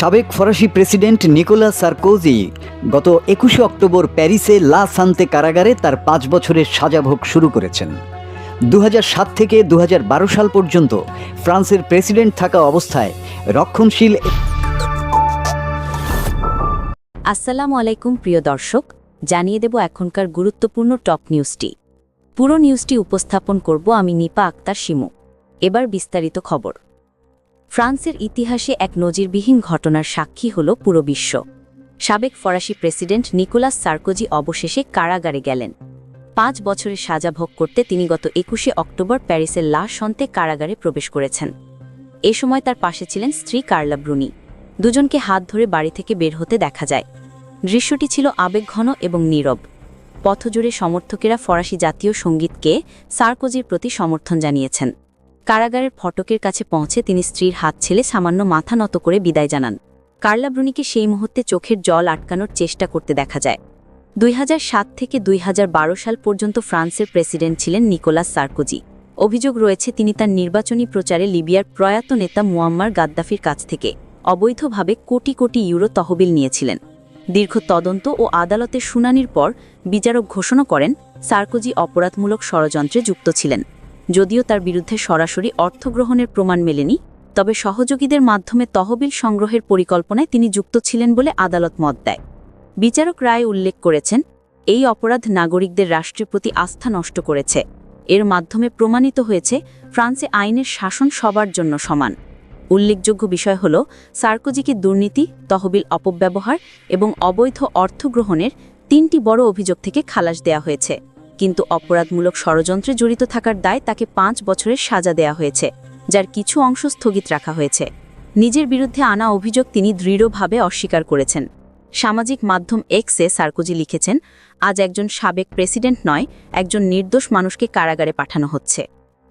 সাবেক ফরাসি president Nicolas Sarkozy গত একুশে অক্টোবর প্যারিসে লা সান্তে কারাগারে তার পাঁচ বছরের সাজাভোগ শুরু করেছেন। দু সাত থেকে দু হাজার বারো সাল পর্যন্ত ফ্রান্সের প্রেসিডেন্ট থাকা অবস্থায় রক্ষণশীল আসসালামু আলাইকুম, প্রিয় দর্শক। জানিয়ে দেব এখনকার গুরুত্বপূর্ণ টপ নিউজটি। পুরো নিউজটি উপস্থাপন করব আমি নিপা আক্তার শিমু। এবার বিস্তারিত খবর। ফ্রান্সের ইতিহাসে এক নজিরবিহীন ঘটনার সাক্ষী হল পুরো বিশ্ব। সাবেক ফরাসি প্রেসিডেন্ট নিকোলাস সার্কোজি অবশেষে কারাগারে গেলেন। পাঁচ বছরের সাজা ভোগ করতে তিনি গত একুশে অক্টোবর প্যারিসের লা সন্তে কারাগারে প্রবেশ করেছেন। এ সময় তার পাশে ছিলেন স্ত্রী কার্লা ব্রুনি। দুজনকে হাত ধরে বাড়ি থেকে বের হতে দেখা যায়। দৃশ্যটি ছিল আবেগঘন এবং নীরব। পথজুড়ে সমর্থকেরা ফরাসি জাতীয় সঙ্গীতকে সার্কোজির প্রতি সমর্থন জানিয়েছেন। কারাগারের ফটকের কাছে পৌঁছে তিনি স্ত্রীর হাত ছেলে সামান্য মাথা নত করে বিদায় জানান। কার্লা ব্রুনিকে সেই মুহূর্তে চোখের জল আটকানোর চেষ্টা করতে দেখা যায়। দুই হাজার সাত থেকে দুই হাজার বারো সাল পর্যন্ত ফ্রান্সের প্রেসিডেন্ট ছিলেন নিকোলাস সার্কোজি। অভিযোগ রয়েছে তিনি তার নির্বাচনী প্রচারে লিবিয়ার প্রয়াত নেতা মুয়াম্মার গাদ্দাফির কাছ থেকে অবৈধভাবে কোটি কোটি ইউরো তহবিল নিয়েছিলেন। দীর্ঘ তদন্ত ও আদালতের শুনানির পর বিচারক ঘোষণা করেন, সার্কোজি অপরাধমূলক ষড়যন্ত্রে যুক্ত ছিলেন। যদিও তার বিরুদ্ধে সরাসরি অর্থগ্রহণের প্রমাণ মেলেনি, তবে সহযোগীদের মাধ্যমে তহবিল সংগ্রহের পরিকল্পনায় তিনি যুক্ত ছিলেন বলে আদালত মত দেয়। বিচারক রায় উল্লেখ করেছেন, এই অপরাধ নাগরিকদের রাষ্ট্রের প্রতি আস্থা নষ্ট করেছে। এর মাধ্যমে প্রমাণিত হয়েছে, ফ্রান্সে আইনের শাসন সবার জন্য সমান। উল্লেখযোগ্য বিষয় হল, সার্কোজিকে দুর্নীতি, তহবিল অপব্যবহার এবং অবৈধ অর্থ গ্রহণের তিনটি বড় অভিযোগ থেকে খালাস দেয়া হয়েছে। কিন্তু অপরাধমূলক ষড়যন্ত্রে জড়িত থাকার দায় তাকে পাঁচ বছরের সাজা দেয়া হয়েছে, যার কিছু অংশ স্থগিত রাখা হয়েছে। নিজের বিরুদ্ধে আনা অভিযোগ তিনি দৃঢ়ভাবে অস্বীকার করেছেন। সামাজিক মাধ্যম এক্সে সার্কোজি লিখেছেন, আজ একজন সাবেক প্রেসিডেন্ট নয়, একজন নির্দোষ মানুষকে কারাগারে পাঠানো হচ্ছে।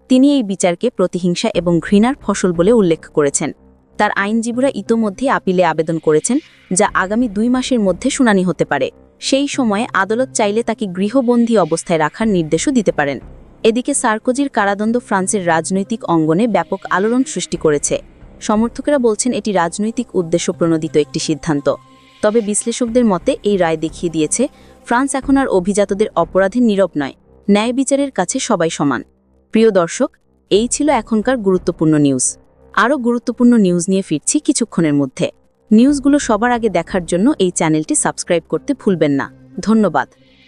তিনি এই বিচারকে প্রতিহিংসা এবং ঘৃণার ফসল বলে উল্লেখ করেছেন। তার আইনজীবীরা ইতোমধ্যে আপিলে আবেদন করেছেন, যা আগামী দুই মাসের মধ্যে শুনানি হতে পারে। সেই সময়ে আদালত চাইলে তাকে গৃহবন্দী অবস্থায় রাখার নির্দেশও দিতে পারেন। এদিকে সার্কোজির কারাদণ্ড ফ্রান্সের রাজনৈতিক অঙ্গনে ব্যাপক আলোড়ন সৃষ্টি করেছে। সমর্থকেরা বলছেন এটি রাজনৈতিক উদ্দেশ্য প্রণোদিত একটি সিদ্ধান্ত। তবে বিশ্লেষকদের মতে এই রায় দেখিয়ে দিয়েছে, ফ্রান্স এখন আর অভিজাতদের অপরাধে নীরব নয়, ন্যায় বিচারের কাছে সবাই সমান। প্রিয় দর্শক, এই ছিল এখনকার গুরুত্বপূর্ণ নিউজ। আরও গুরুত্বপূর্ণ নিউজ নিয়ে ফিরছি কিছুক্ষণের মধ্যে। নিউজগুলো সবার আগে দেখার জন্য এই চ্যানেলটি সাবস্ক্রাইব করতে ভুলবেন না। ধন্যবাদ।